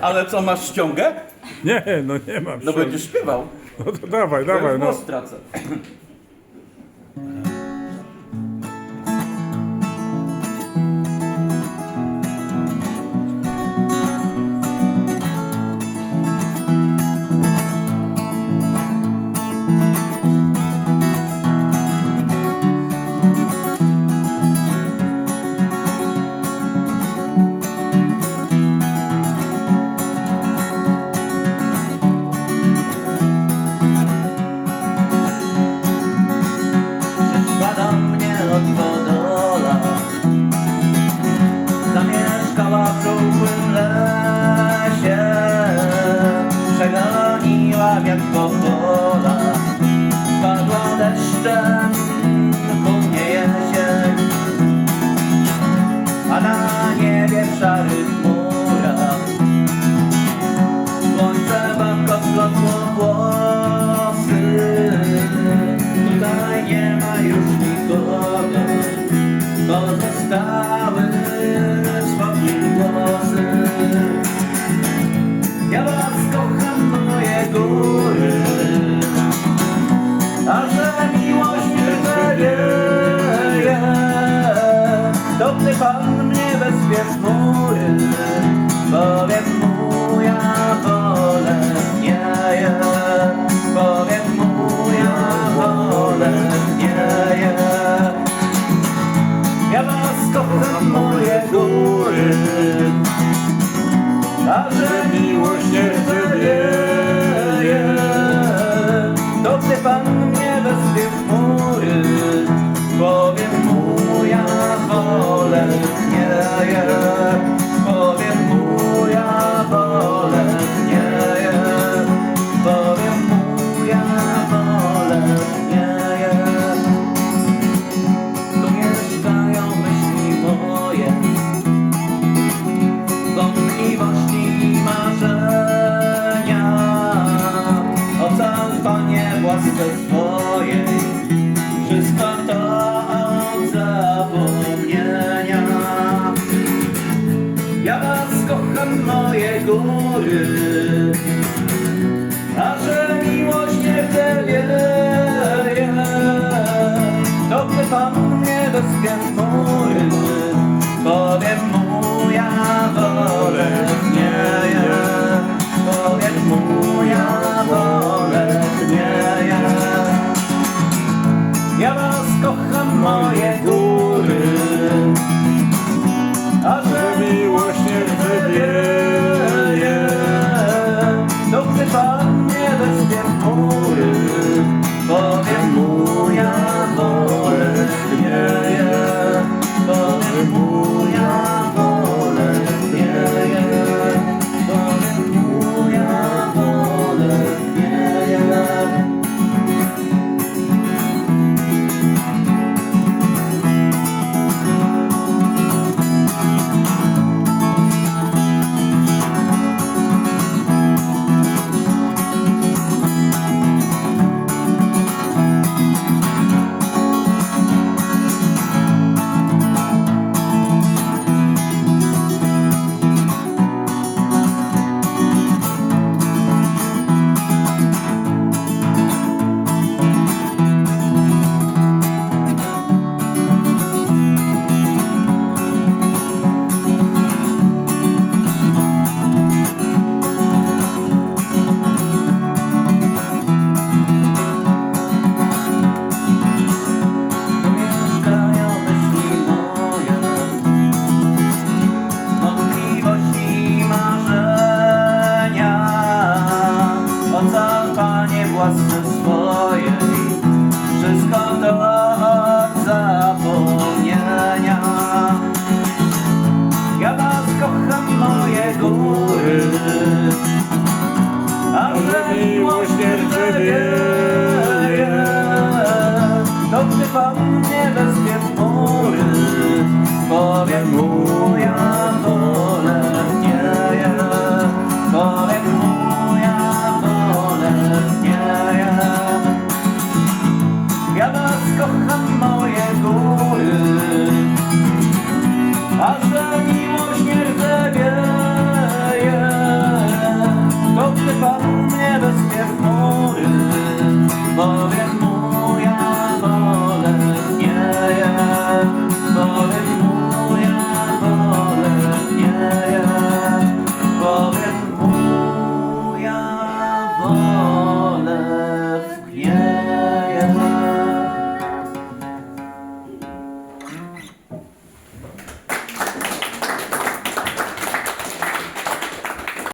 Ale co, masz ściągę? Nie, no nie mam. No będziesz śpiewał. No to dawaj, Ja dawaj, już no. głos tracę. Deszczem ku mnie A na niebie w szarych chmurach Słońce babko splotło włosy. Tutaj nie ma już nikogo Pozostały A że miłość łasce swojej Wszystko to od zapomnienia. Ja was kocham, moje góry A że miłość nie wieje To pan mnie Powiem mu Panie własne swoje. Wszystko to od zapomnienia. Ja was kocham moje góry. A że miłosierdzie wiele To ty wam nie wezmie mury Powiem mu